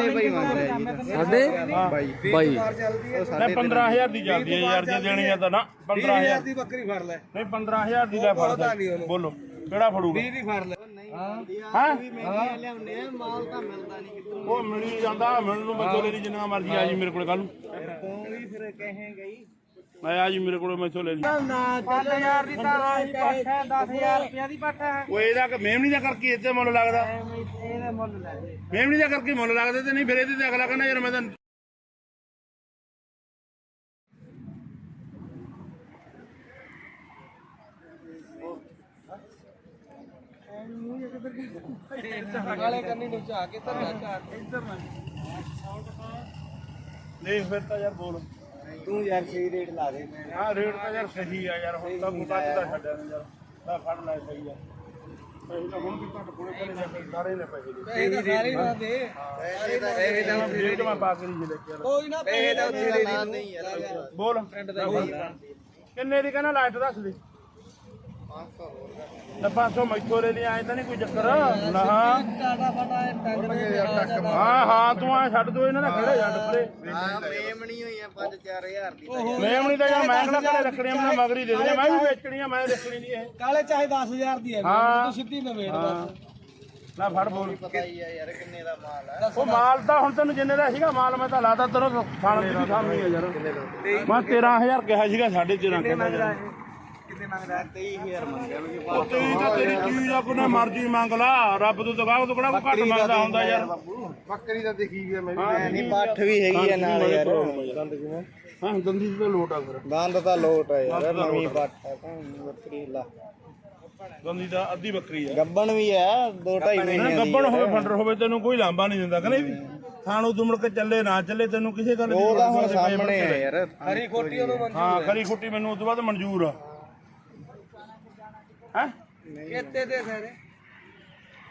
ਸਾਡੇ ਭਾਈ ਮੰਗ ਰਿਹਾ ਜੀ ਸਾਡੇ ਬਾਈ। ਬਾਈ ਨਹੀਂ 15000 ਦੀ ਚੱਲਦੀ ਹੈ ਯਾਰ ਜੇ ਦੇਣੀ ਆ ਤਾਂ ਨਾ 15000 ਦੀ ਬੱਕਰੀ ਫੜ ਲੈ। ਨਹੀਂ 15000 ਦੀ ਲੈ ਫੜਦਾ ਬੋਲੋ ਕਿਹੜਾ ਫੜੂਗਾ? ਦੀ ਫੜ ਲੈ। ਹਾਂ। ਲਿਆਉਂਦੇ ਆ ਮਾਲ ਤਾਂ ਮਿਲਦਾ ਨਹੀਂ ਕਿਤੋਂ। ਉਹ ਮਿਲੀ ਜਾਂਦਾ ਮਿਲਣ ਨੂੰ ਲੈ ਲਈ ਜਿੰਨਾ ਮਰਜ਼ੀ ਆ ਜੀ ਮੇਰੇ ਕੋਲ ਕੱਲ ਨੂੰ। ਤੂੰ ਵੀ ਫਿਰ ਕਹੇਂਗਾ ਹੀ। ਮੈਂ ਆ ਜੀ ਮੇਰੇ ਕੋਲ ਮੈਥੋਂ ਲੈ ਲਈ। ਨਾ 10000 ਦੀ ਤਾਂ ਆਹੀ ਪੱਠ ਹੈ 10000 ਰੁਪਿਆ ਦੀ ਪੱਠ ਹੈ। ਉਹ ਇਹਦਾ ਕਿ ਮੇਮਣੀ ਦਾ ਕਰਕੇ ਇੱਥੇ ਮੁੱਲ ਲੱਗਦਾ। ਇਹਦੇ ਮੁੱਲ ਲੈ ਲੈ ਮੇਮਣੀ ਦਾ ਕਰਕੇ ਮੁੱਲ ਲੱਗਦਾ ਤੇ ਨਹੀਂ ਫਿਰ ਇਹਦੇ ਤੇ ਅਗਲਾ ਕਹਿੰਦਾ ਯਾਰ ਮੈਂ ਤਾਂ ਕਾਲੇ ਕੰਨੀ ਨੂੰ ਝਾ ਕੇ ਧਰਨਾ ਝਾ ਇੱਧਰ ਨਾ ਨਹੀਂ ਫਿਰ ਤਾਂ ਯਾਰ ਬੋਲ। ਤੂੰ ਯਾਰ ਸਹੀ ਰੇਟ ਲਾ ਦੇ ਮੈਂ। ਹਾਂ ਰੇਟ ਤਾਂ ਯਾਰ ਸਹੀ ਆ ਯਾਰ ਹੁਣ ਤਾਂ ਮੁੱਦਾ ਤਾਂ ਛੱਡਿਆ ਯਾਰ। ਤਾਂ ਫੜ ਲੈ ਸਹੀ ਆ। ਪੈਸੇ ਤਾਂ ਹੁਣ ਵੀ ਘੱਟ ਕੋਲੇ ਕੋਲੇ ਜਾਂਦੇ ਸਾਰੇ ਨੇ ਪੈਸੇ ਦੇ। ਤਾਂ ਸਾਰੇ ਨਾ ਦੇ। ਪੈਸੇ ਦਾ ਪੈਸੇ ਦਾ ਰੇਟ ਮੈਂ ਪਾ ਕੇ ਨਹੀਂ ਲੈ ਕੇ। ਕੋਈ ਨਾ ਪੈਸੇ ਦਾ ਉੱਥੇ ਦੇ ਦੇ। ਨਹੀਂ ਯਾਰ। ਬੋਲ। ਕਿੰਨੇ ਦੀ ਕਹਿੰਦਾ ਲਾਈਟ ਦੱਸ ਦੇ। 500 500 ਮੈਥੋਂ ਲੈ ਲਈ ਐ ਤਾਂ ਨਹੀਂ ਕੋਈ ਚੱਕਰ। ਨਾ। ਟਾਟਾ ਫਟਾ ਟੰਗ ਦੇ ਹਾਂ ਹਾਂ ਤੂੰ ਆ ਛੱਡ ਦੋ ਇਹਨਾਂ ਦਾ ਖੜੇ ਛੱਡ ਪਰੇ? ਹਾਂ ਮੇਮਣੀ ਹੋਈ ਆ 5-4000 ਦੀ ਮੇਮਣੀ ਤਾਂ ਯਾਰ ਮੈਂ ਕਿਹੜਾ ਘਰੇ ਰੱਖਣੀ ਆ ਮੈਂ ਮਗਰੀ ਦੇ ਦੇਣੀ ਆ, ਮੈਂ ਵੀ ਵੇਚਣੀ ਆ ਮੈਂ ਰੱਖਣੀ ਨਹੀਂ ਇਹ। ਕਾਲੇ ਚਾਹੇ 10000 ਦੀ ਹੈ ਹਾਂ। ਤੂੰ ਸਿੱਧੀ ਨਵੇੜ ਬਸ। ਨਾ ਫੜ ਬੋਲ। ਪਤਾ ਹੀ ਆ ਯਾਰ ਕਿੰਨੇ ਦਾ ਮਾਲ ਆ। ਉਹ ਮਾਲ ਤਾਂ ਹੁਣ ਤੈਨੂੰ ਜਿੰਨੇ ਦਾ ਸੀਗਾ ਮਾਲ ਮੈਂ ਤਾਂ ਲਾਤਾ ਤੈਨੂੰ ਖਾਣ ਦੀ ਸਾਹਮਣੇ ਆ ਯਾਰ। ਮੈਂ 13000 ਕਿਹਾ ਸੀਗਾ 13.5 ਕਹਿੰਦਾ ਯਾਰ। ਕਿੰਨੇ ਮੰਗਦਾ 23000 ਮੰਗਿਆ ਮੈਨੂੰ ਉਹ ਤੇਰੀ ਤਾਂ ਤੇਰੀ ਚੀਜ਼ ਆ ਕੋਈ ਮਰਜ਼ੀ ਮੰਗ ਲਾ ਰੱਬ ਤੋਂ ਦਗਾ ਤੋਂ ਕਿਹੜਾ ਕੋਈ ਘੱਟ ਮੰਗਦਾ ਹੁੰਦਾ ਯਾਰ ਬੱਕਰੀ ਦਾ ਦੇਖੀ ਗਿਆ ਮੈਂ ਨਹੀਂ ਪੱਠ ਵੀ ਹੈਗੀ ਆ ਨਾਲ ਯਾਰ ਹਾਂ ਦੰਦੀ ਦੀ ਤਾਂ ਲੋਟ ਆ ਫਿਰ ਬੰਦ ਤਾਂ ਲੋਟ ਆ ਯਾਰ ਨਵੀਂ ਪੱਠ ਆ ਤਾਂ ਬੱਕਰੀ ਲਾ ਦੰਦੀ ਦਾ ਅੱਧੀ ਬੱਕਰੀ ਆ ਗੱਬਣ ਵੀ ਆ 2.5 ਨਾ ਮਹੀਨੇ ਗੱਬਣ ਹੋਵੇ। ਫੰਡਰ ਹੋਵੇ ਤੈਨੂੰ ਕੋਈ ਲਾਂਬਾ ਨਹੀਂ ਦਿੰਦਾ ਕਹਿੰਦੇ ਵੀ ਥਾਣ ਉਦੋਂ ਮੁੜ ਕੇ ਚੱਲੇ ਨਾ ਚੱਲੇ ਤੈਨੂੰ ਕਿਸੇ ਗੱਲ ਦੀ ਉਹ ਤਾਂ ਹੁਣ ਸਾਹਮਣੇ ਆ ਯਾਰ ਹਰੀ ਖੋਟੀ ਉਹਨੂੰ ਮੰਨ ਹਾਂ ਖਰੀ ਖੁੱਟੀ ਮੈਨੂੰ ਉਸ ਤੋਂ ਬਾਅਦ ਮਨਜ਼ੂਰ ਆ। ਹੈ? ਕਿੱਤੇ ਦੇ ਸਾਰੇ?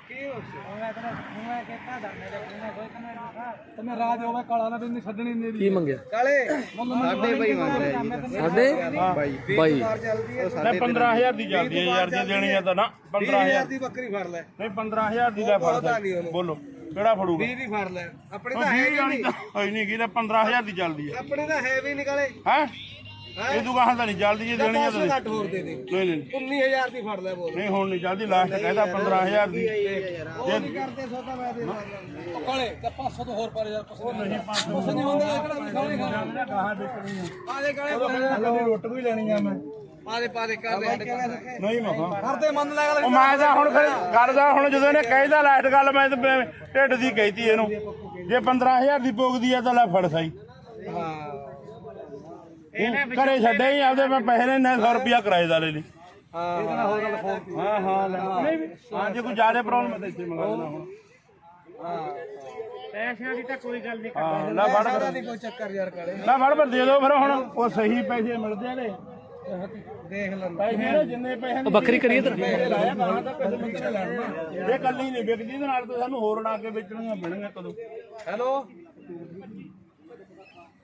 ਕੀ ਹੋ ਗਿਆ? ਮੈਂ ਮੈਂ ਕਿਹਾ ਦਾ ਮੇਰੇ ਕੋਲ ਕੋਈ ਕਮੈਂਟ ਤੇ ਮੈਂ ਰਾਜ ਹੋਵੇ ਕਾਲਾ ਨਾ ਬਿੰਦੀ ਛੱਡਣੀ ਨਹੀਂ ਕੀ ਮੰਗਿਆ? ਕਾਲੇ? ਸਾਡੇ ਭਾਈ ਮੰਗ ਰਿਹਾ ਜੀ। ਸਾਡੇ? ਬਾਈ। ਬਾਈ। ਚੱਲਦੀ ਹੈ। ਨਹੀਂ 15000 ਦੀ ਜਾਂਦੀ ਹੈ ਯਾਰ ਜੇ ਦੇਣੀ ਆ ਤਾਂ ਨਾ 15000 ਦੀ ਬੱਕਰੀ ਫੜ ਲੈ। ਨਹੀਂ 15000 ਦੀ ਲੈ ਫੜਦਾ ਨਹੀਂ ਉਹਨੂੰ। ਬੋਲੋ ਕਿਹੜਾ ਫੜੂਗਾ? 20 ਦੀ ਫੜ ਲੈ। ਆਪਣੀ ਉਹ ਤਾਂ ਹੈ 20 ਵਾਲੀ ਤਾਂ ਹੋਈ ਨਹੀਂ ਕੀ 15000 ਦੀ ਚੱਲਦੀ ਹੈ। ਆਪਣੀ ਤਾਂ ਹੈ ਵੀ ਨਿਕਲੇ ਹੈ? ਇਹ ਤੂੰ ਕਹਾਂ ਤਾਂ ਨਹੀਂ ਚੱਲਦੀ ਜੇ ਦੇਣੀ ਆ ਤਾਂ 10 ਦੇ। ਘੱਟ ਹੋਰ ਦੇ ਦੇ। ਨਹੀਂ ਨਹੀਂ। 19000 ਦੀ ਫੜ ਲੈ ਬੋਲ। ਨਹੀਂ ਹੁਣ ਨਹੀਂ ਚੱਲਦੀ ਲਾਸਟ ਕਹਿੰਦਾ 15000 ਦੀ। ਉਹ ਨਹੀਂ ਕਰਦੇ ਸੌਦਾ ਮੈਂ ਦੇ ਕਾਲੇ ਤੇ 500 ਤੋਂ ਹੋਰ ਪਰ ਯਾਰ ਕੁਛ ਨਹੀਂ 500 ਕੁਛ ਨਹੀਂ ਹੁੰਦਾ ਕਿਹੜਾ ਵੀ ਖਾਣੇ? ਖਾਣਾ ਗਾਹਾਂ ਵੇਚਣੀ ਆ ਆ ਦੇ ਕਾਲੇ ਕੱਲੀ ਰੁੱਟ ਵੀ ਲੈਣੀ ਆ ਮੈਂ। ਪਾ ਦੇ ਪਾ ਦੇ ਕਰ ਦੇ ਨਹੀਂ ਮਖਾ ਕਰਦੇ ਮੰਨ ਲੈ ਉਹ ਮੈਂ ਤਾਂ ਹੁਣ ਫਿਰ ਕਰਦਾ ਹੁਣ ਜਦੋਂ ਇਹਨੇ ਕਹਿਦਾ ਲਾਈਟ ਗੱਲ ਮੈਂ ਢਿੱਡ ਦੀ ਕਹਿਤੀ ਇਹਨੂੰ। ਜੇ 15000 ਦੀ ਪੋਗਦੀ ਆ ਤਾਂ ਲੈ ਫੜ ਹਾਂ। ਘਰੇ ਛੱਡੇ ਹੀ ਆਪਦੇ ਮੈਂ ਪੈਸੇ ਨੇ 100 ਰੁਪਿਆ ਕਿਰਾਏ ਦਾ ਲੈ ਲਈ। ਹਾਂ ਹਾਂ ਹਾਂ ਲੈ ਨਹੀਂ ਵੀ ਹਾਂ ਜੇ ਕੋਈ ਜ਼ਿਆਦਾ ਪ੍ਰੋਬਲਮ ਹੈ ਤਾਂ ਇੱਥੇ ਮੰਗਾ ਲੈਣਾ ਹੁਣ। ਪੈਸਿਆਂ ਦੀ ਤਾਂ ਕੋਈ ਗੱਲ ਨਹੀਂ ਹਾਂ ਲੈ ਫੜ ਕਰਦਾ ਫਿਰ ਨਹੀਂ ਕੋਈ ਚੱਕਰ ਯਾਰ ਕਾਲੇ। ਲੈ ਫੜ ਫਿਰ ਦੇ ਦਿਓ ਫਿਰ ਹੁਣ। ਉਹ ਸਹੀ ਪੈਸੇ ਮਿਲਦੇ ਨੇ ਦੇਖ ਲੈਂਦਾ। ਪੈਸੇ ਨੇ ਜਿੰਨੇ ਪੈਸੇ ਉਹ ਬੱਕਰੀ ਕਰੀਏ ਤੇ। ਲਾਇਆ ਗਾਹਾਂ ਤਾਂ ਪੈਸੇ ਬੰਦੇ ਨੇ ਲੈਣੇ ਆ। ਇਹ ਕੱਲੀ ਨਹੀਂ ਵਿਕਦੀ ਇਹਦੇ ਨਾਲ ਤਾਂ ਸਾਨੂੰ ਹੋਰ ਲਾ ਕੇ ਵੇਚਣੀਆਂ ਪੈਣਗੀਆਂ ਕਦੋਂ। ਹੈਲੋ?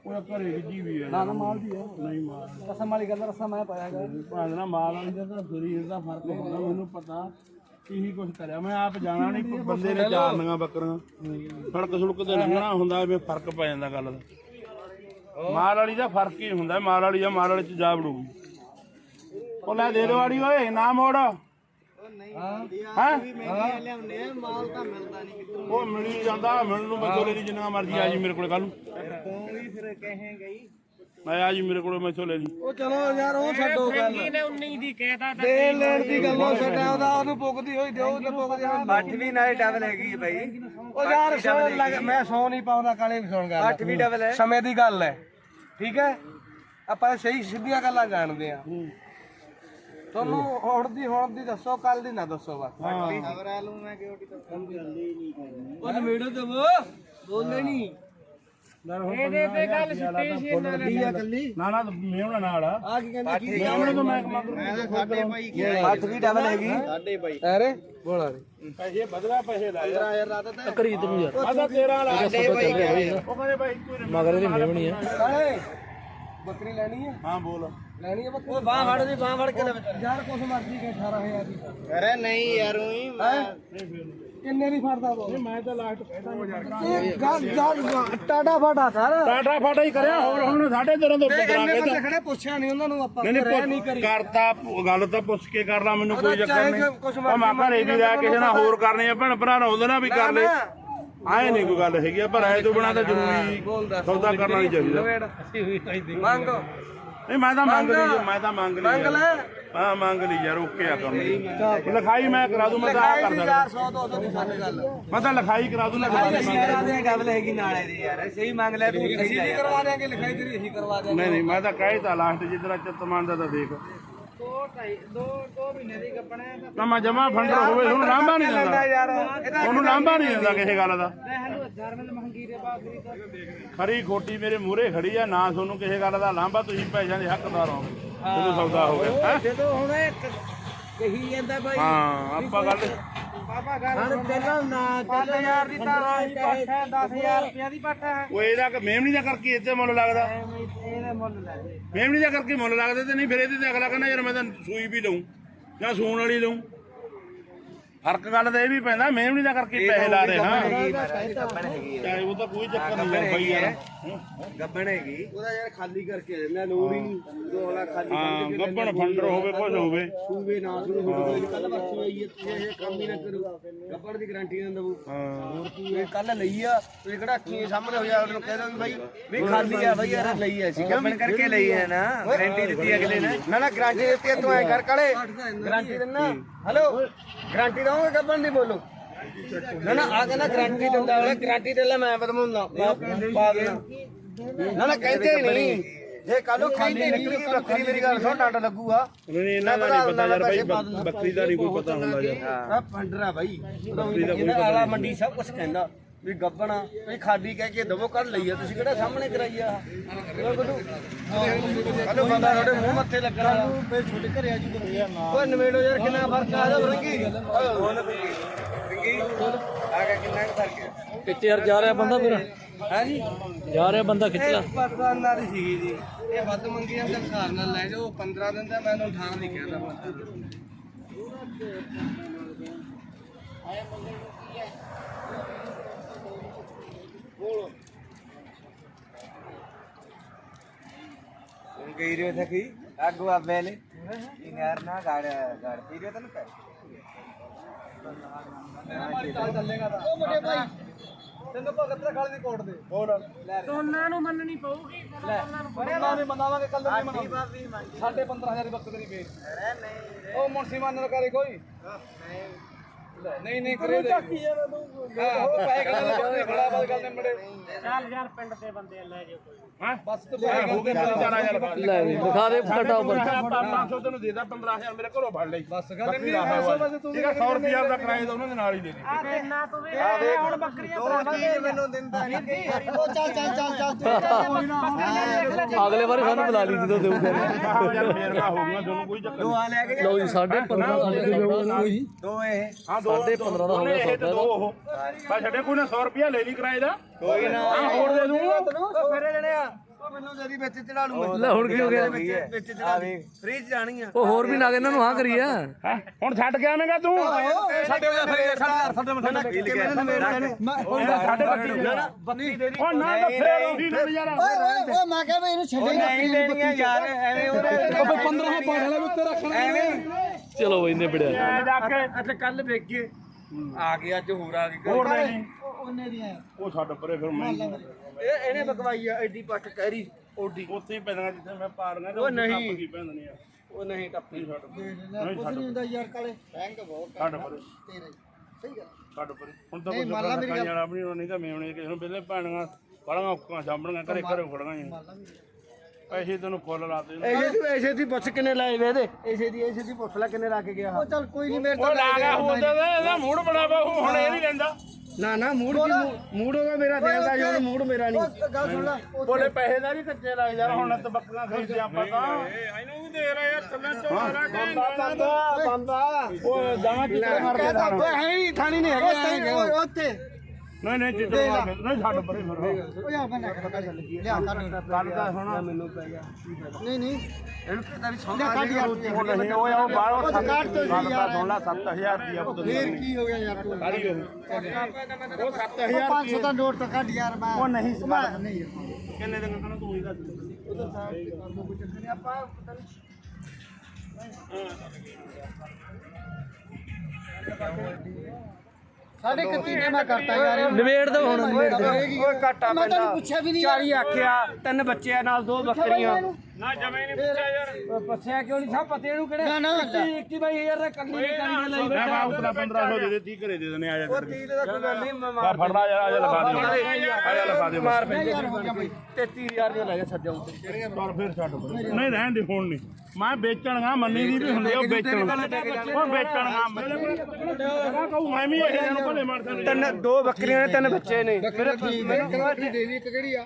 ਉਹ ਘਰੇ ਵਿੱਜੀ ਵੀ ਹੈ ਨਾ ਮਾਲ ਦੀ ਹੈ ਨਹੀਂ ਮਾਲ ਕਸਮ ਵਾਲੀ ਗੱਲ ਰਸਾ ਮੈਂ ਪਾਇਆ ਗਾ ਭਾਂਦ ਨਾ ਮਾਲ ਵਾਲੀ ਦਾ ਤਾਂ ਸਰੀਰ ਦਾ ਫ਼ਰਕ ਹੁੰਦਾ ਮੈਨੂੰ ਪਤਾ ਇਹੀ ਕੁਝ ਕਰਿਆ। ਮੈਂ ਆਪ ਜਾਣਾ ਨਹੀਂ ਬੰਦੇ ਨੇ ਚਾਰਨੀਆਂ ਬੱਕਰੀਆਂ। ਸੜਕ ਸੁੜਕ ਤੇ ਲੰਘਣਾ ਹੁੰਦਾ ਐਵੇਂ ਫ਼ਰਕ ਪੈ ਜਾਂਦਾ ਗੱਲ ਦਾ। ਮਾਲ ਵਾਲੀ ਦਾ ਫ਼ਰਕ ਹੀ ਹੁੰਦਾ ਮਾਲ ਵਾਲੀ ਆ ਮਾਲ ਵਾਲੇ ਚ ਜਾ ਵੜੂਗੀ। ਉਹ ਲੈ ਦੇ ਦੋ ਓਏ ਨਾ ਮੋੜ। ਹਾਂ? ਮਹਿੰਗੀਆਂ ਲਿਆਉਂਦੇ ਆ ਮਾਲ ਤਾਂ ਮਿਲਦਾ ਨਹੀਂ ਕਿਤੋਂ। ਉਹ ਮਿਲੀ ਜਾਂਦਾ ਮਿਲਣ ਨੂੰ ਮੈਥੋਂ ਲੈ ਲਈ ਜਿੰਨਾ ਮਰਜ਼ੀ ਆ ਜੀ ਮੇਰੇ ਕੋਲ ਕੱਲ ਨੂੰ। ਤੂੰ ਵੀ ਫਿਰ ਕਹੇਂਗਾ ਹੀ ਮੈਂ ਆ ਜੀ ਮੇਰੇ ਕੋਲ ਮੈਥੋਂ ਲੈ ਲਈ ਉਹ ਚਲੋ ਯਾਰ ਉਹ ਛੱਡੋ ਗੱਲ। ਨੇ 19 ਦੀ ਕਹਿਤਾ ਤਾਂ ਦੇ ਲੈਣ ਦੀ ਗੱਲ ਉਹ ਛੱਡਿਆ ਉਹਦਾ ਉਹਨੂੰ ਪੁੱਗਦੀ ਹੋਈ ਦਿਓ ਉਹਨੂੰ ਪੁੱਗਦੀ ਹੋਈ ਅੱਠ ਵੀ ਨਾਲੇ ਡਬਲ ਹੈਗੀ ਹੈ ਬਾਈ। ਉਹ ਯਾਰ ਸੌ ਲੱਗ ਮੈਂ ਸੌ ਨਹੀਂ ਪਾਉਂਦਾ ਕਾਲੇ ਵੀ ਸੁਣ ਗੱਲ ਅੱਠ ਵੀ ਡਬਲ ਹੈ। ਸਮੇਂ ਦੀ ਗੱਲ ਹੈ। ਠੀਕ ਹੈ? ਆਪਾਂ ਸਹੀ ਸਿੱਧੀਆਂ ਗੱਲਾਂ ਜਾਣਦੇ ਆ ਤੁਹਾਨੂੰ ਹੁਣ ਦੀ ਹੁਣ ਦੀ ਦੱਸੋ ਕੱਲ ਦੀ ਨਾ ਦੱਸੋ ਬਸ। ਖਬਰ ਆ ਲੂੰ ਮੈਂ ਕਿਉਂ ਨਹੀਂ ਉਹ ਨਵੇੜੋ ਤੇ ਬੋਲੇ ਨਹੀਂ ਇਹਦੇ ਤੇ ਗੱਲ ਸਿੱਧੀ ਸੀ ਇਹਨਾਂ ਨੇ ਆ ਕੱਲੀ ਨਾ ਨਾ ਮੇਵਣਾ ਨਾਲ ਆ। ਆ ਕੀ ਕਹਿੰਦੇ ਕੀ ਮੇਵਣੇ ਤੋਂ ਮੈਂ ਮੰਗ ਮੈਂ ਤਾਂ ਸਾਡੇ ਭਾਈ ਗਿਆ। ਅੱਠ ਵੀ ਡਬਲ ਹੈਗੀ। ਸਾਡੇ ਭਾਈ। ਅਰੇ ਬੋਲਾ ਰੇ। ਪੈਸੇ ਬਦਲਾ ਪੈਸੇ ਲਾਇਆ। ਯਾਰ ਰਾਤ ਤਾਂ। ਕਰੀ ਤੂੰ ਯਾਰ। ਆਦਾ 13 ਲਾ ਸਾਡੇ ਭਾਈ ਗਿਆ। ਉਹ ਕਹਿੰਦੇ ਭਾਈ ਕੋਈ ਮਗਰ ਇਹਦੀ ਮੇਵਣੀ ਆ। ਕਾਲੇ ਬੱਕਰੀ ਲੈਣੀ ਹੈ ਹਾਂ ਬੋਲ। ਲੈਣੀ ਹੈ ਬੱਕਰੀ ਉਹ ਬਾਹ ਫੜ ਦੀ ਬਾਹ ਫੜ ਕੇ ਲੈ ਯਾਰ ਕੁਛ ਮਰਜ਼ੀ ਕੇ 18000 ਦੀ। ਅਰੇ ਨਹੀਂ ਯਾਰ ਉਹੀ ਮੈਂ ਕਿੰਨੇ ਦੀ ਫੜਦਾ ਤੂੰ? ਮੈਂ ਤਾਂ ਲਾਸਟ ਕਹਿਦਾ ਇਹ ਗੱਲ ਗੱਲ ਟਾਡਾ ਫਾਡਾ ਕਰ। ਟਾਟਾ ਫਾਟਾ ਹੀ ਕਰਿਆ ਹੋਰ ਹੁਣ ਸਾਡੇ ਦਿਨਾਂ ਤੋਂ ਤੇ ਬਦਲਾ ਇੰਨੇ ਕੇ ਬੰਦੇ ਖੜੇ ਪੁੱਛਿਆ ਨਹੀਂ ਉਹਨਾਂ ਨੂੰ ਆਪਾਂ ਨਹੀਂ ਰਹਿ ਨਹੀਂ ਕਰੀ। ਕਰਤਾ ਗੱਲ ਤਾਂ ਪੁੱਛ ਕੇ ਕਰ ਲਾ ਮੈਨੂੰ ਕੋਈ ਉਹਦਾ ਚੱਕਰ ਚਾਹੇ ਨਹੀਂ। ਕੁਛ ਉਹ ਮੈਂ ਘਰੇ ਵੀ ਜਾ ਕਿਸੇ ਨਾਲ ਹੋਰ ਕਰਨੇ ਆ ਭੈਣ ਭਰਾ ਉਹਦੇ ਨਾਲ ਵੀ ਕਰ ਲੈ। ਆਏ ਨਹੀਂ ਕੋਈ ਗੱਲ ਹੈਗੀ ਆ, ਪਰ ਐ ਤੋਂ ਬਿਨਾ ਤਾਂ ਜ਼ਰੂਰੀ ਸੌਦਾ ਕਰਨਾ ਨਹੀਂ ਚਾਹੀਦਾ ਮੰਗ। ਨਹੀਂ ਮੈਂ ਤਾਂ ਮੰਗ ਲਈ ਮੈਂ ਤਾਂ ਮੰਗ ਲਈ ਮੰਗ ਯਾਰ। ਲੈ। ਹਾਂ ਮੰਗ ਲਈ ਯਾਰ ਓਕੇ ਆ ਕੰਮ ਲਿਖਾਈ ਮੈਂ ਕਰਾ ਦੂੰ ਮੈਂ ਤਾਂ ਆਹ ਕਰ ਲਿਖਾਈ ਸਕਦਾ ਯਾਰ 100 ਤੋਂ ਉਦੋਂ ਦੀ ਸਾਡੀ ਗੱਲ। ਮੈਂ ਤਾਂ ਲਿਖਾਈ ਕਰਾ ਦੂੰ ਲਿਖਾਈ ਦੇ। ਗੱਲ ਹੈਗੀ ਨਾਲੇ ਦੀ ਯਾਰ ਸਹੀ ਮੰਗ ਲੈ ਤੂੰ ਅਸੀਂ ਵੀ ਕਰਵਾ ਦਿਆਂਗੇ ਲਿਖਾਈ ਤੇਰੀ ਅਸੀਂ ਕਰਵਾ ਦਿਆਂਗੇ। ਨਹੀਂ ਨਹੀਂ ਮੈਂ ਤਾਂ ਕਹਿਤਾ ਲਾਸਟ ਜਿੱਦਰਾ ਚਿੱਤ ਮੰਨਦਾ ਤਾਂ ਦੇਖ। ਦੋ ਢਾਈ ਦੋ ਦੋ ਮਹੀਨੇ ਦੀ ਕੱਪੜਾ ਤਾਂ ਮੈਂ ਜਮਾ ਫੰਡਰ ਹੋਵੇ ਉਹਨੂੰ ਲਾਂਭਾ ਨਹੀਂ ਦਿੰਦਾ। ਯਾਰ ਉਹਨੂੰ ਲਾਂਭਾ ਨਹੀਂ ਦਿੰਦਾ ਕਿਸੇ ਗੱਲ ਦਾ। ਖਰੀ ਖੋਟੀ ਮੇਰੇ ਮੂਹਰੇ ਖੜੀ ਆ ਨਾ ਤੁਹਾਨੂੰ ਕਿਸੇ ਗੱਲ ਦਾ ਲਾਂਭਾ ਤੁਸੀਂ ਪੈਸਿਆਂ ਦੇ ਹੱਕਦਾਰ ਹੋ। ਤੁਹਾਨੂੰ ਸੌਦਾ ਹੋ ਗਿਆ ਹੈਂ? ਜਦੋਂ ਹੁਣ ਇਹ ਕਹੀ ਜਾਂਦਾ ਬਾਈ ਹਾਂ ਆਪਾਂ ਗੱਲ ਬਾਬਾ ਗੱਲ ਪਹਿਲਾਂ ਨਾ 5000 ਦੀ ਤਾਂ ਪੱਠ ਹੈ 10000 ਰੁਪਿਆ ਦੀ ਪੱਠ ਹੈ। ਉਹ ਇਹਦਾ ਕਿ ਮੇਮਣੀ ਦਾ ਕਰਕੇ ਇੱਥੇ ਮੁੱਲ ਲੱਗਦਾ। ਇਹਦੇ ਮੁੱਲ ਲੈ ਦੇ ਮੇਮਣੀ ਦਾ ਕਰਕੇ ਮੁੱਲ ਲੱਗਦੇ ਤੇ ਨਹੀਂ ਫਿਰ ਇਹਦੇ ਤੇ ਅਗਲਾ ਕਹਿੰਦਾ ਯਾਰ ਮੈਂ ਤਾਂ ਸੂਈ ਵੀ ਲਊਂ ਜਾਂ ਸੂਣ ਵਾਲੀ ਲਊਂ। ਫ਼ਰਕ ਗੱਲ ਤਾਂ ਇਹ ਵੀ ਪੈਂਦਾ ਮੇਮਣੀ ਦਾ ਕਰਕੇ ਪੈਸੇ ਲਾ ਰਹੇ ਹਾਂ। ਗੱਬਣ ਹੈਗੀ ਚਾਹੇ ਉਹ ਤਾਂ ਕੋਈ ਚੱਕਰ ਨਹੀਂ ਯਾਰ ਬਈ ਯਾਰ। ਗੱਬਣ ਹੈਗੀ। ਉਹਦਾ ਯਾਰ ਖਾਲੀ ਕਰਕੇ ਦਿੰਦਾ ਲੋੜ ਹੀ ਨਹੀਂ ਦੋ ਅਗਲਾ ਖਾਲੀ ਹਾਂ ਗੱਬਣ ਫੰਡਰ ਹੋਵੇ ਕੁਝ ਹੋਵੇ। ਸੂਵੇ ਨਾ ਤੁਹਾਡੀ ਕੱਲ ਪਰਸੋਂ ਆਈ ਹੈ ਇਹ ਕੰਮ ਹੀ ਨਾ ਕਰੂ। ਗੱਬੜ ਦੀ ਗਾਰੰਟੀ ਨਾ ਦਵੋ ਹਾਂ। ਹੋਰ ਤੂੰ ਇਹ ਕੱਲ ਲਈ ਆ ਤੁਸੀਂ ਕਿਹੜਾ ਅੱਖੀਂ ਸਾਹਮਣੇ ਹੋ ਜਾ ਉਹਨੂੰ ਕਹਿ ਦੋ ਵੀ ਬਾਈ ਵੀ ਖਾਲੀ ਆ ਬਾਈ ਯਾਰ ਲਈ ਐ ਸੀ ਗੱਬਣ ਕਰਕੇ ਲਈ ਹੈ ਨਾ ਗਾਰੰਟੀ ਦਿੱਤੀ ਅਗਲੇ ਨੇ। ਨਾ ਨਾ ਗਾਰੰਟੀ ਦਿੱਤੀ ਹੈ, ਤੂੰ ਐ ਕਰ ਕਾਲੇ। ਗਾਰੰਟੀ ਦਿੰਨਾ। ਹੈਲੋ ਗਾਰੰਟੀ ਦਵਾਂਗੇ ਗੱਬਣ ਨਹੀਂ ਬੋਲੋ? ਨਾ ਨਾ ਆ ਕੇ ਨਾ ਗਾਰੰਟੀ ਦਿੰਦਾ ਵਾਲਾ ਗਾਰੰਟੀ ਦੇ ਲੈ ਮੈਂ ਬਦਮੂੰਦਾ ਪਾ ਦੇਣਾ ਨਾ। ਨਾ ਕਹਿੰਦੇ ਹੀ ਨਹੀਂ। ਜੇ ਕੱਲੋਂ ਖਾਲੀ ਨਿਕਲੀ ਬੱਕਰੀ ਮੇਰੀ ਗੱਲ ਸੁਣ ਡੰਡ ਲੱਗੂਗਾ। ਨਹੀਂ ਇਹਨਾਂ ਦਾ ਨਹੀਂ ਪਤਾ ਯਾਰ ਬਈ ਬੱਕਰੀ ਦਾ ਨਹੀਂ ਕੋਈ ਪਤਾ ਹੁੰਦਾ ਯਾਰ। ਆ ਪੰਡਰਾ ਬਾਈ। ਇਹਦਾ ਆਲਾ ਮੰਡੀ ਸਭ ਕੁਝ ਕਹਿੰਦਾ। ਵੀ ਗੱਬਣਾ ਵੀ ਖਾਲੀ ਕਹਿ ਕੇ ਦਵੋ ਕਰ ਲਈ ਆ ਤੁਸੀਂ ਕਿਹੜਾ ਸਾਹਮਣੇ ਕਰਾਈ ਆ? ਹਲੋ ਬੰਦਾ ਤੁਹਾਡੇ ਮੂੰਹ ਮੱਥੇ ਲੱਗਣ ਵਾਲਾ। ਫੇ ਛੋਟੇ ਘਰੇ ਆ ਜੂ ਓਏ ਨਵੇੜੋ ਯਾਰ ਕਿੰਨਾ ਫ਼ਰਕ ਆ ਜਾ ਰੰਗੀ ਰੰਗੀ ਆ ਗਿਆ ਕਿੰਨਾ ਕੁ? ਫ਼ਰਕ ਹੈ ਖਿੱਚ ਯਾਰ ਜਾ ਰਿਹਾ ਬੰਦਾ ਫਿਰ। ਹੈ ਜੀ? ਜਾ ਰਿਹਾ ਬੰਦਾ ਖਿੱਚ ਲਾ। ਇਹ ਪਰਦਾ ਨਾਲ ਹੀ ਸੀਗੀ ਜੀ। ਇਹ ਵੱਧ ਮੰਗੀਆਂ ਤੇ ਹਿਸਾਬ ਨਾਲ ਲੈ ਜਾਓ 15 ਦਿਨ ਦਾ ਮੈਂ ਉਹਨੂੰ 18 ਨਹੀਂ ਕਹਿੰਦਾ ਗਈ ਰਿਓ ਤੈਨੂੰ ਭਗਤ ਦਾ ਹੋਰ ਦੋਨਾਂ ਨੂੰ ਮੰਨਣੀ ਪਊਗੀ ਮੰਨਾਵਾਂਗੇ ਕੱਲ ਨਹੀਂ ਮੰਨਾਵਾਂਗੇ ਸਾਢੇ 15000 ਦੀ ਵਕਤ ਤੇਰੀ ਵੇਚ ਉਹ ਮੁਨਸੀ ਮਾਨ ਕਰੇ ਕੋਈ ਨਹੀਂ ਨਹੀਂ ਕਰੇ ਦੇ ਹਾਂ ਉਹ ਪੈਸੇ ਕਿਹੜਾ ਬੰਦੇ ਖੜਾ ਬਾਦ ਗੱਲ ਨੇ ਮੜੇ ਚੱਲ ਯਾਰ ਪਿੰਡ ਦੇ ਬੰਦੇ ਲੈ ਜਾਓ ਕੋਈ। ਬਸ ਤੂੰ ਹੋ ਗਈ 4000 ਬਾਅਦ ਲੈ ਵੀ ਦਿਖਾ ਦੇ ਫਟਾ ਉੱਪਰ। 500 ਤੈਨੂੰ ਦੇ ਦਾ 15000 ਮੇਰੇ ਘਰੋਂ ਫੜ ਲਈ। ਬਸ ਗੱਲ ਨਹੀਂ 500 ਵਜੇ ਤੂੰ ਠੀਕ ਆ 100 ਰੁਪਿਆ ਦਾ ਕਿਰਾਏ ਦਾ ਉਹਨਾਂ ਦੇ ਨਾਲ ਹੀ ਦੇ ਦੇ। ਆ ਕਿੰਨਾ ਤੂੰ ਵੀ ਹੁਣ ਬੱਕਰੀਆਂ ਭਰਾਵਾਂਗੇ ਮੈਨੂੰ ਦਿੰਦਾ ਨਹੀਂ ਉਹ ਚੱਲ ਚੱਲ ਚੱਲ ਚੱਲ ਅਗਲੇ ਵਾਰੀ ਸਾਨੂੰ ਬੁਲਾ ਲਈ ਜਦੋਂ ਦੇਊਗਾ। ਯਾਰ ਫੇਰ ਨਾ ਹੋਊਗਾ ਤੁਹਾਨੂੰ ਕੋਈ ਚੱਕਰ ਨਹੀਂ। ਆ ਲੈ ਕੇ ਲਓ ਜੀ 15.5 ਸਾਡੇ ਦੇ ਕੋਈ ਦੋ ਇਹ। ਹਾਂ ਦੋ ਸਾਢੇ 15 ਦਾ ਹੋ ਗਿਆ ਇਹ ਦੋ ਉਹ। ਬਸ ਛੱਡੇ ਕੋਈ ਨਾ 100 ਰੁਪਿਆ ਲੈ ਲਈ ਕਿਰਾਏ ਦਾ। ਕੋਈ ਨਾ। ਹੋਰ ਦੇ ਦੂੰ। ਉਹ ਫੇਰੇ ਜਣੇ ਆ ਉਹ ਮੈਨੂੰ ਜਦੀ ਵਿੱਚ ਚੜਾ ਲੂ ਲੈ ਹੁਣ ਕੀ ਹੋ ਗਿਆ? ਵਿੱਚ ਚੜਾ ਦੇ। ਫ੍ਰੀ ਚ ਜਾਣੀ ਆ। ਉਹ ਹੋਰ ਵੀ ਨਾ ਇਹਨਾਂ ਨੂੰ ਹਾਂ ਕਰੀ ਆ। ਹੈਂ? ਹੁਣ ਛੱਡ ਕੇ ਆਵੇਂਗਾ ਤੂੰ? ਸਾਡੇ ਵਜੇ ਫੇਰੇ ਸਾਡੇ ਸਾਡੇ ਮੱਥੇ ਕਿਵੇਂ ਨਾ ਮੇਰੇ ਸਾਡੇ ਬੱਤੀ ਬੱਤੀ ਦੇ ਉਹ ਨਾ ਤਾਂ ਫੇਰ ਉਹੀ ਨੂੰ ਯਾਰ ਓਏ ਮੈਂ ਕਿਹਾ ਵੀ ਇਹਨੂੰ ਛੱਡੇ ਨਹੀਂ ਲੈਣੀਆਂ ਯਾਰ ਐਵੇਂ ਉਹਦੇ 15 ਪਾੜ ਵਾਲਾ ਵੀ ਉੱਤੇ ਰੱਖਣਾ ਐਵੇਂ ਚਲੋ ਬਈ ਇੰਨੇ ਪਿੜਿਆ ਜਾ ਕੇ ਅੱਛਾ ਕੱਲ ਵੇਖ ਕੇ ਆ ਗਿਆ ਅੱਜ ਹੋਰ ਆ ਗਈ। ਹੋਰ ਲੈ ਲਈ ਉਹਨੇ ਦੀਆਂ। ਉਹ ਛੱਡ ਪਰੇ ਫਿਰ ਮੈਂ ਇਹ ਇਹਨੇ ਬਕਵਾਈ ਆ ਐਡੀ ਪੱਟ ਕਹਿਰੀ ਓਡੀ। ਉੱਥੇ ਹੀ ਪੈਂਦਾ ਜਿੱਥੇ ਮੈਂ ਪਾੜੀਆਂ ਤੇ ਉਹ ਨਹੀਂ। ਟੱਪ ਕੀ ਪੈਂਦਣੀ ਆ ਉਹ ਨਹੀਂ ਟੱਪੀ ਛੱਡ ਨਹੀਂ ਛੱਡ ਹੁੰਦਾ ਯਾਰ ਕਾਲੇ। ਬੈਂਕ ਬਹੁਤ ਛੱਡ ਪਰੇ। ਤੇਰੇ। ਸਹੀ ਗੱਲ ਛੱਡ ਪਰੇ। ਹੁਣ ਤਾਂ ਕੋਈ ਚੱਕਰ ਨਹੀਂ ਜਾਣਾ ਆਪਣੀ ਨਹੀਂ ਤਾਂ ਮੇਵਣੇ ਕਿਸੇ ਨੂੰ ਪਹਿਲੇ ਪਾਣੀਆਂ ਬੜੀਆਂ ਔਖਾਂ ਸਾਂਭਣੀਆਂ ਘਰੇ ਘਰੇ ਫੜੀਆਂ ਪੈਸੇ ਤੈਨੂੰ ਫੁੱਲ ਲਾ ਦੇ ਐਸੇ ਦੀ ਐਸੇ ਦੀ ਪੁੱਛ ਕਿੰਨੇ ਲਾਏ ਵੇ ਇਹਦੇ। ਐਸੇ ਦੀ ਐਸੇ ਦੀ ਪੁੱਛ ਲੈ ਕਿੰਨੇ ਲਾ ਕੇ ਗਿਆ। ਉਹ ਚੱਲ ਕੋਈ ਨਹੀਂ ਮੇਰੇ ਉਹ ਲਾ ਗਿਆ ਹੁਣ ਤੇ ਇਹਦਾ ਮੂਡ ਬਣਾ ਬਾਹੂ ਹੁਣ ਇਹ ਨਹੀਂ ਲੈਂਦਾ। ਨਾ ਨਾ ਮੂਡ ਕੀ ਮੂਡ ਹੋਗਾ ਮੇਰਾ ਦਿਲ ਦਾ ਜੋ ਮੂਡ ਮੇਰਾ ਨਹੀਂ। ਗੱਲ ਸੁਣ ਲੈ। ਬੋਲੇ ਪੈਸੇ ਦਾ ਵੀ ਕੱਚੇ ਲੱਗ ਯਾਰ ਹੁਣ ਤਾਂ ਬੱਕਰੀਆਂ ਖਰੀਦਦੇ ਆਪਾਂ ਤਾਂ। ਇਹਨੂੰ ਦੇ ਰਿਹਾ ਯਾਰ ਥੱਲੇ ਚੋਰਾ ਬੰਦਾ ਬੰਦਾ ਉਹ ਜਾਣਾ ਕਿੱਥੇ ਮਾਰਦੇ ਕਹਤਾ ਹੈ ਨਹੀਂ ਥਾਣੀ? ਨਹੀਂ ਹੈਗਾ ਉੱਥੇ। ਨਹੀਂ ਨਹੀਂ ਜਿੱਦਾਂ ਨਹੀਂ ਛੱਡ ਪਰੇ ਫਿਰ। ਉਹ ਯਾਰ ਮੈਂ ਕਰ ਕਰ ਲਿਆ ਕਰ। ਗੱਲ ਤਾਂ ਸੁਣਾ। ਮੈਨੂੰ ਪੈ ਗਿਆ। ਨਹੀਂ ਨਹੀਂ। ਇਹਨੂੰ ਕਿਤਾ ਵੀ ਸੌਂ ਲਿਆ ਕੱਢ ਯਾਰ। ਤੂੰ। ਉਹ ਨਹੀਂ ਉਹ ਉਹ ਬਾਹਰੋਂ ਉਹ ਸੱਤ ਕੱਢ ਤੋਂ ਗੱਲ ਯਾਰ। ਤਾਂ ਸੁਣ ਲਾ 7000 ਰੁਪਇਆ ਪੁੱਤ ਫੇਰ ਕੀ ਹੋ ਗਿਆ ਯਾਰ ਤੂੰ? ਸਾਰੀ ਉਹ ਉਹ 7000 ਉਹ 500 ਦਾ ਨੋਟ ਤਾਂ ਕੱਢ ਯਾਰ ਮੈਂ। ਉਹ ਨਹੀਂ ਮੈਂ ਨਹੀਂ ਕਿੰਨੇ ਦਿਨ ਕਹਿੰਦਾ ਤੂੰ ਹੀ ਦੱਸ ਸਾਡੇ ਕਿੱਤੀ ਨੇ ਮੈਂ ਕਰਤਾ ਯਾਰ। ਇਹ। ਨਿਬੇੜ ਦੋ ਹੁਣ ਨਿਬੇੜ ਦੋ। ਓਏ ਘਾਟਾ ਮੈਂ ਪੈਂਦਾ। ਤੈਨੂੰ ਪੁੱਛਿਆ ਵੀ ਨਹੀਂ ਯਾਰ। ਚਾਰੀ ਆਖਿਆ ਤਿੰਨ ਬੱਚਿਆਂ ਨਾਲ ਦੋ ਬੱਕਰੀਆਂ। ਨਾ ਜਮੇ ਨਹੀਂ ਪੁੱਛਿਆ ਯਾਰ। ਪੱਛਿਆ ਕਿਉਂ ਨਹੀਂ? ਸਭ ਪਤੇ ਨੂੰ ਕਿਹੜੇ? ਨਾ ਨਾ ਇੱਕੀ ਬਾਈ ਯਾਰ ਦਾ ਕੱਲੀ ਨਹੀਂ ਕਰਨੀ ਲਈ ਮੈਂ ਬਾ ਉਤਰਾ 1500 ਦੇ ਦੇ 30 ਘਰੇ ਦੇ ਦੇਣੇ ਆ ਜਾ ਤੇਰੇ ਤੀਹ ਦਾ ਕੋਈ ਗੱਲ ਨਹੀਂ ਮੈਂ ਆ ਫੜ ਲਾ ਯਾਰ ਆ ਜਾ ਲਗਾ ਦੇ ਆ ਜਾ ਲਗਾ ਦੇ ਮਾਰ ਨਹੀਂ ਪੈਂਦੇ ਯਾਰ ਹੋ ਗਿਆ ਬਈ? 33000 ਰੁਪਏ ਲੈ ਗਿਆ ਸੱਜਾ ਉੱਤੇ। ਪਰ ਫਿਰ ਛੱਡ ਪਰੇ। ਨਹੀਂ ਰਹਿਣ ਦੇ ਹੁਣ ਨਹੀਂ। ਮੈਂ ਵੇਚਣਗਾ ਮੰਨੀ ਦੀ ਵੀ ਹੁੰਦੀ ਆ, ਉਹ ਵੇਚਣ ਉਹ ਵੇਚਣਗਾ ਮੇਰੇ ਕੋਲ ਕਹੂ ਮੈਂ ਵੀ ਇਹ ਨੂੰ ਭਲੇ ਮਾਰ ਸਕਦਾ ਤਿੰਨ ਦੋ ਬੱਕਰੀਆਂ ਨੇ ਤਿੰਨ ਬੱਚੇ ਨੇ। ਮੇਰੇ ਮੈਨੂੰ ਕਵਾਟੀ ਦੇ ਦੀ ਇੱਕ ਕਿਹੜੀ ਆ?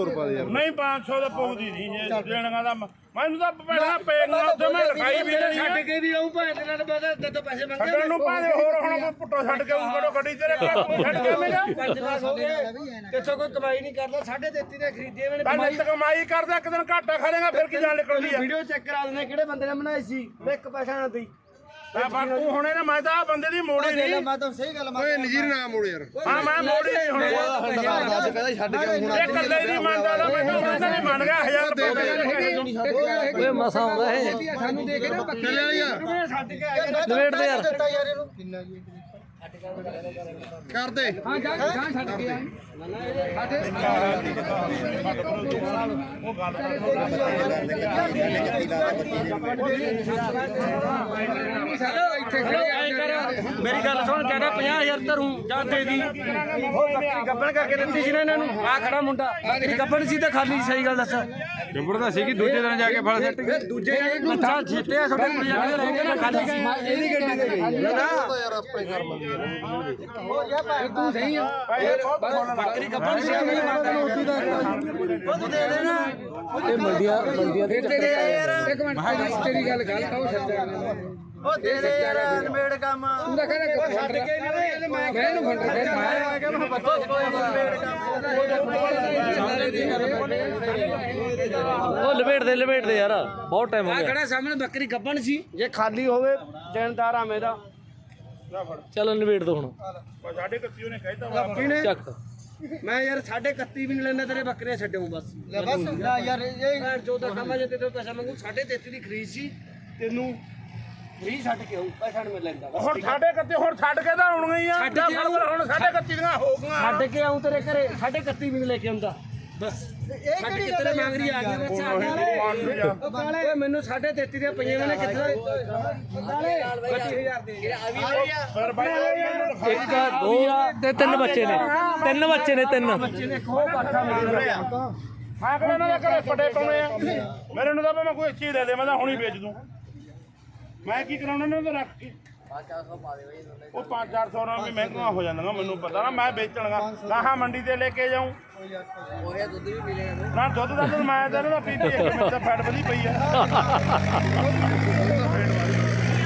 200 ਰੁਪਏ ਦੇ ਯਾਰ। ਨਹੀਂ 500 ਦਾ ਪਹੁੰਚਦੀ ਨਹੀਂ ਜੇ ਦੇਣਗਾ ਦਾ ਮੈਨੂੰ ਤਾਂ ਪੈਣਾ ਪੈਣਾ ਉੱਥੇ ਮੈਂ ਲਿਖਾਈ ਵੀ ਨਹੀਂ ਛੱਡ ਕੇ ਵੀ ਆਉਂ ਭਾਵੇਂ ਤੇਨਾਂ ਨੂੰ ਪਤਾ ਤੇ ਤੋਂ ਪੈਸੇ ਮੰਗੇ ਛੱਡਣ ਨੂੰ ਭਾਵੇਂ ਹੋਰ ਹੁਣ ਕੋਈ ਪੁੱਟੋ ਛੱਡ ਕੇ ਆਉਂ ਕਰੋ ਗੱਡੀ ਤੇਰੇ ਕੋਲ ਛੱਡ ਕੇ ਮੇਰਾ 5-10 ਹੋ ਗਏ। ਕਿੱਥੋਂ ਕੋਈ ਕਮਾਈ ਨਹੀਂ ਕਰਦਾ 3.5 ਦੇ ਖਰੀਦੇ ਮੈਨੇ ਕਮਾਈ ਤਾਂ ਕਮਾਈ ਕਰਦਾ ਇੱਕ ਦਿਨ ਘਾਟਾ ਖਾ ਲੇਗਾ ਫਿਰ ਕੀ ਜਾਣ ਨਿਕਲਦੀ ਆ? ਵੀਡੀਓ ਚੈੱਕ ਕਰਾ ਦਿੰਦੇ ਕਿਹੜੇ ਬੰਦੇ ਨੇ ਬਣਾਈ ਸੀ। ਇੱਕ ਪੈਸਾ ਨਾ ਦੇਈ। ਮੈਂ ਪਰ ਤੂੰ ਹੁਣੇ ਨਾ ਮੈਂ ਤਾਂ ਆ ਬੰਦੇ ਦੀ ਮੋੜੀ ਨਹੀਂ। ਮੈਂ ਤਾਂ ਸਹੀ ਗੱਲ ਮੈਂ ਓਏ ਨਜ਼ੀਰ ਨਾ ਮੋੜ ਯਾਰ। ਹਾਂ ਮੈਂ ਮੋੜੀ ਨਹੀਂ ਹੁਣ। ਕਹਿੰਦਾ ਛੱਡ ਕੇ ਹੁਣ ਇਹ ਕੱਲੇ ਨਹੀਂ ਮੰਨਦਾ ਨਾ ਮੈਂ ਤਾਂ ਉਹਨਾਂ ਨੇ ਮੰਨ ਗਿਆ 1000 ਰੁਪਏ ਓਏ ਮਸਾ ਆਉਂਦਾ ਇਹ। ਸਾਨੂੰ ਦੇ ਕੇ ਨਾ ਚੱਲਿਆ ਯਾਰ ਛੱਡ ਕੇ ਆਇਆ ਨਿਬੇੜ ਦੇ ਯਾਰ ਦਿੱਤਾ ਯਾਰ ਇਹਨੂੰ। ਕਿੰਨਾ ਜੀ? ਕਰ ਦੇ ਹਾਂ ਜਾ ਜਾ ਛੱਡ ਕੇ ਆ। ਉਹ ਗੱਲ ਮੇਰੀ ਗੱਲ ਸੁਣ ਕਹਿੰਦਾ 50000 ਧਰੂ ਜਾਂ ਦੇ ਦੀ। ਗੱਬਣ ਕਰਕੇ ਦਿੱਤੀ ਸੀ ਨਾ ਇਹਨਾਂ ਨੂੰ। ਆ ਖੜਾ ਮੁੰਡਾ। ਇਹ ਗੱਬਣ ਸੀ ਤਾਂ ਖਾਲੀ ਸਹੀ ਗੱਲ ਦੱਸ। ਜੰਬੜ ਦਾ ਸੀ ਕਿ ਦੂਜੇ ਦਿਨ ਜਾ ਕੇ ਫਲ ਸੱਟ ਫਿਰ ਦੂਜੇ ਅੱਛਾ ਛੇਟਿਆ ਛੋਟੇ ਜਾਂਦੇ ਰਹਿ ਗਏ ਨਾ ਖਾਲੀ ਸੀ ਇਹਦੀ ਗੱਡੀ ਦੇ ਗਈ ਨਾ। ਯਾਰ ਆਪਣੇ ਘਰ ਭਾਈ ਤੂੰ ਸਹੀ ਆ ਬੱਕਰੀ ਗੱਬਣ ਸੀ ਮੇਰੀ ਮਾਤਾ ਨੂੰ ਉੱਤੀ ਦਾ ਉਹ ਤੂੰ ਦੇ ਦੇਣਾ ਇਹ ਮੰਡੀਆਂ ਮੰਡੀਆਂ ਦੇ ਚੱਕਰ ਇੱਕ ਮਿੰਟ ਤੇਰੀ ਗੱਲ ਗੱਲ ਕਾਹੋ ਛੱਡਿਆ ਉਹ ਦੇ ਯਾਰ ਅਨਮੇੜ ਕੰਮ ਤੂੰ ਤਾਂ ਕਹਿੰਦਾ ਛੱਡ ਕੇ ਨਹੀਂ ਮੈਂ ਇਹਨੂੰ ਫੰਡ ਰਿਹਾ ਮੈਂ ਆ ਮੈਂ ਬੱਚੋ ਕੋਈ ਅਨਮੇੜ ਉਹ ਲਪੇਟ ਦੇ ਲਪੇਟ ਦੇ ਯਾਰ। ਬਹੁਤ ਟਾਈਮ ਹੋ ਆ ਗਿਆ ਸਾਹਮਣੇ ਬੱਕਰੀ ਗੱਬਣ ਸੀ। ਜੇ ਖਾਲੀ ਹੋਵੇ ਦੇਣਦਾਰ ਆ ਦਾ ਚਲੋ ਨਿਬੇੜ ਦੋ ਹੁਣ। ਸਾਡੇ ਕੱਤੀ ਉਹਨੇ ਕਹਿਤਾ ਵਾ। ਕਿਹਨੇ ਚੱਕ। ਮੈਂ ਯਾਰ 31 ਵੀ ਨਹੀਂ ਲੈਣਾ ਤੇਰੇ ਬੱਕਰੇ ਛੱਡੂ ਬਸ। ਲੈ ਬਸ ਲੈ ਯਾਰ ਇਹ ਜੋ ਦਾ ਕੰਮ ਜੇ ਤੇਰੇ ਤੋਂ ਪੈਸਾ ਮੰਗੂ 33 ਦੀ ਖਰੀਦ ਸੀ ਤੈਨੂੰ ਫ੍ਰੀ ਛੱਡ ਕੇ ਆਉਂ ਪੈਸਾ ਨਹੀਂ ਮੈਂ ਲੈਂਦਾ। ਹੁਣ ਸਾਡੇ ਕੱਤੇ ਹੁਣ ਛੱਡ ਕੇ ਤਾਂ ਆਉਣਗੇ ਹੀ ਆ ਛੱਡ ਜਾਂ ਕੇ ਫੜ ਕੇ ਹੁਣ ਸਾਡੇ ਕੱਤੀ ਦੀਆਂ ਹੋ ਗਈਆਂ। ਛੱਡ ਕੇ ਆਉਂ ਤੇਰੇ ਘਰੇ 31 ਵੀ ਨਹੀਂ ਲੈ ਕੇ ਆਉਂਦਾ। ਬਸ। ਇਹ ਆ ਗਈ ਬਸ ਓਏ ਮੈਨੂੰ 33 ਦੀਆਂ ਪਈਆਂ ਮੈਨੇ ਕਿੱਥੇ 25000 ਦੇ। ਫਿਰ ਬਾਈ ਮੈਨੂੰ ਲਿਖਾਈ ਇੱਕ ਦੋ। ਤੇ ਤਿੰਨ ਬੱਚੇ ਨੇ। ਤਿੰਨ ਬੱਚੇ ਨੇ ਤਿੰਨ। ਬੱਚੇ ਨੇ ਖੋ ਪਾਠਾ ਮਿਲ ਰਿਹਾ। ਮੈਂ ਕਿਹੜਾ ਇਹਨਾਂ ਦੇ ਘਰੇ ਪੱਟੇ ਪਾਉਣੇ ਆ। ਮੇਰੇ ਨੂੰ ਤਾਂ ਕੋਈ ਚੀਜ਼ ਦੇ ਦੇ ਮੈਂ ਤਾਂ ਹੁਣੀ ਵੇਚ ਦੂੰ। ਮੈਂ ਕੀ ਕਰਾਉਣਾ ਇਹਨਾਂ ਤੋਂ ਰੱਖ ਕੇ। 5-400 ਪਾ ਦੇ ਉਹ 5-400 ਨਾਲ ਵੀ ਮਹਿੰਗੀਆਂ ਹੋ ਜਾਂਦੀਆਂ ਮੈਨੂੰ ਪਤਾ ਨਾ ਮੈਂ ਵੇਚਣਗਾ ਗਾਹਾਂ ਮੰਡੀ ਤੇ ਲੈ ਕੇ ਜਾਉਂ ਨਾ ਦੁੱਧ ਦਾ ਤਾਂ ਮੈਂ ਤਾਂ ਇਹਨਾਂ ਦਾ ਪੀਪੀ ਇੱਕ ਮਿੰਟ ਤਾਂ ਫੈਟ ਵਧੀ ਪਈ ਆ।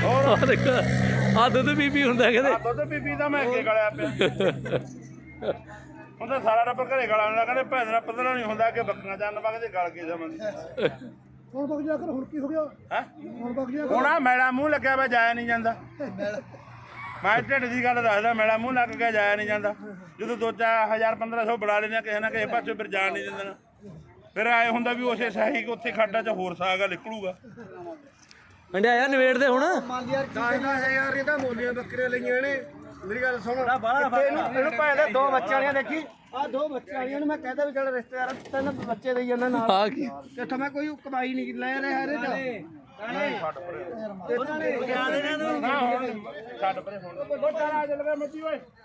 ਹੋਰ। ਦੇਖ ਆ ਦੁੱਧ ਬੀਬੀ ਹੁੰਦਾ ਆ ਕਹਿੰਦੇ ਦੁੱਧ ਪੀਪੀ ਦਾ ਮੈਂ ਅੱਗੇ ਗਲਿਆ ਪਿਆ। ਤਾਂ ਸਾਰਾ ਰੱਬ ਘਰੇ ਗਲਾ ਹੁੰਦਾ ਕਹਿੰਦੇ ਭੈਣ ਦਾ ਪਤਾ ਨਹੀਂ ਹੁੰਦਾ ਕਿ ਬੱਕਰੀਆਂ ਚੰਨ ਵਗਦੇ ਗਲ ਕੇ ਜਾਵਾਂਗੇ ਹੁਣ ਬਗ ਜਾ ਕਰ ਹੁਣ ਕੀ ਹੋ ਗਿਆ? ਹੈ? ਹੁਣ ਬਗ ਜਾ ਹੁਣ ਆ ਮੈਲਾ ਮੂੰਹ ਲੱਗਿਆ ਵਾ ਜਾਇਆ ਨਹੀਂ ਜਾਂਦਾ। ਮੈਂ ਢਿੱਡ ਦੀ ਗੱਲ ਦੱਸਦਾ ਮੈਲਾ ਮੂੰਹ ਲੱਗ ਕੇ ਜਾਇਆ ਨਹੀਂ ਜਾਂਦਾ। ਜਦੋਂ ਦੋ ਚਾਰ ਹਜ਼ਾਰ 1500 ਬੜਾ ਲੈਂਦੇ ਆ ਕਿਸੇ ਨਾ ਕਿਸੇ ਪਾਸੇ ਫਿਰ ਜਾਣ ਨਹੀਂ ਦਿੰਦੇ ਨਾ। ਫਿਰ ਆਏ ਹੁੰਦਾ ਵੀ ਉਸੇ ਸਹੀ ਕਿ ਉੱਥੇ ਖਾਡਾ 'ਚ ਹੋਰ ਸਾਗ ਨਿਕਲੂਗਾ। ਮੰਡਿਆ ਨਿਬੇੜ ਦੇ ਹੁਣ? ਮੰਨ ਯਾਰ ਕੀ 10000 ਇਹਦਾ ਮੋਲੀਆਂ ਬੱਕਰੀਆਂ ਲਈਆਂ ਨੇ ਮੇਰੀ ਗੱਲ ਸੁਣ ਇਹਨੂੰ ਇਹਨੂੰ ਭਾਵੇਂ ਦੇ ਦੋ ਬੱਚੇ ਵਾਲੀਆਂ ਦੇਖੀ। ਆ ਦੋ ਬੱਚੇ ਵਾਲੀਆਂ ਨੂੰ ਮੈਂ ਕਹਿੰਦਾ ਵੀ ਚੱਲ ਰਿਸ਼ਤੇਦਾਰ ਤਿੰਨ ਬੱਚੇ ਦੇਈ ਜਾਂਦਾ ਨਾਲ। ਆ ਕੀ? ਕਿੱਥੋਂ ਮੈਂ ਕੋਈ ਕਮਾਈ ਨਹੀਂ ਲੈ ਰਿਹਾ ਹਰੇ ਤਾਂ। ਨਾ ਹੁਣ ਛੱਡ ਪਰੇ ਹੁਣ। ਉਹ ਚੱਲ ਗਿਆ ਮੱਤੀ ਓਏ।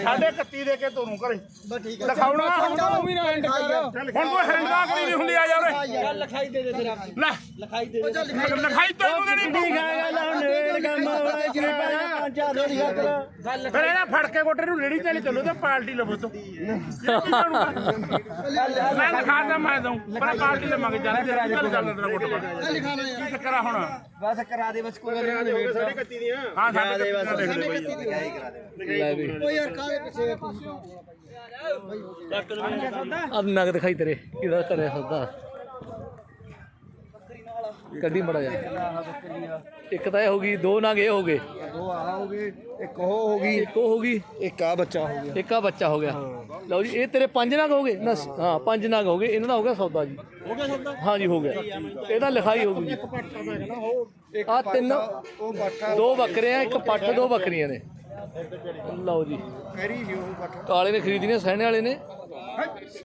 31 ਦੇ ਕੇ ਤੁਹਾਨੂੰ ਘਰੇ। ਬਸ ਠੀਕ ਹੈ ਲਿਖਾਉਣਾ ਹੁਣ। ਤੂੰ ਵੀ ਨਾ ਹੈਂਡ ਕਰ। ਹੁਣ ਤੂੰ ਹੈਂਡ ਦਾ ਕਰੀ ਨਹੀਂ ਹੁੰਦੀ ਆ ਯਾਰ। ਚੱਲ ਲਿਖਾਈ ਦੇ ਦੇ ਤੇਰਾ। ਲੈ। ਲਿਖਾਈ ਦੇ ਦੇ। ਲਿਖਾਈ ਤੈਨੂੰ ਦੇਣੀ ਠੀਕ ਆ ਗੱਲ ਹੁਣ ਨੇੜ ਕੰਮ ਹੋਣਾ ਜੀ ਪਾ ਪੰਜ ਚਾਰ ਦਿਨ ਗੱਲ ਫਿਰ ਇਹਨਾਂ ਫੜ ਕੇ ਗੋਟੇ ਨੂੰ ਰੇੜੀ ਤੇ ਨਹੀਂ ਚੱਲੋ ਤੇ ਪਾਰਟੀ ਲਵੋ ਤੂੰ। ਮੈਂ ਲਿਖਾਦਾ ਮੈਂ ਦਊਂ। ਪਰ ਪਾਰਟੀ ਲਵਾਂਗੇ ਚੱਲ ਤੇਰੀ ਗੱਲ ਚੱਲ ਤੇਰਾ ਗੋਟ ਪਾ ਲਿਖਾਣਾ ਕੀ ਚੱਕਰ ਆ ਹੁਣ? ਬਸ ਕਰਾ ਦੇ ਬਸ ਕੋਈ ਗੱਲ ਨਹੀਂ ਹਾਂ ਸਾਡੇ ਕੱਤੀ ਲਿਖ ਦੇ। ਬਈ ਲੈ ਵੀ। ਓ ਯਾਰ ਕਾਹਦੇ ਪਿੱਛੇ ਆ ਨਗ ਦਿਖਾਈ ਤੇਰੇ ਕਿਹਦਾ ਕਰਿਆ ਸੌਦਾ? ਕੱਢੀ ਮੜਾ ਜਾ ਇੱਕ ਤਾਂ ਇਹ ਹੋ ਗਈ ਦੋ ਨਗ ਇਹ ਹੋ ਗਏ। ਦੋ ਆ ਹੋ ਗਏ ਇੱਕ ਉਹ ਹੋ ਗਈ। ਇੱਕ ਉਹ ਹੋ ਗਈ। ਇੱਕ ਆ ਬੱਚਾ ਹੋ ਗਿਆ। ਇੱਕ ਆ ਬੱਚਾ ਹੋ ਗਿਆ। ਲਓ ਜੀ ਇਹ ਤੇਰੇ ਪੰਜ ਨਗ ਹੋ ਗਏ? ਨਾ ਹਾਂ ਪੰਜ ਨਗ ਹੋ ਗਏ। ਇਹਨਾਂ ਦਾ ਹੋ ਗਿਆ ਸੌਦਾ ਜੀ। ਹੋ ਗਿਆ ਸੌਦਾ? ਹਾਂ ਜੀ ਹੋ ਗਿਆ। ਇਹਦਾ ਲਿਖਾਈ ਹੋ ਗਈ ਆ ਤਿੰਨ ਦੋ ਬੱਕਰੇ ਆ। ਇੱਕ ਪੱਠ ਦੋ ਬੱਕਰੀਆਂ ਨੇ। ਲਓ ਜੀ। ਕਾਲੇ ਨੇ ਖਰੀਦੀਆਂ ਸਹਿਣੇ ਵਾਲੇ ਨੇ।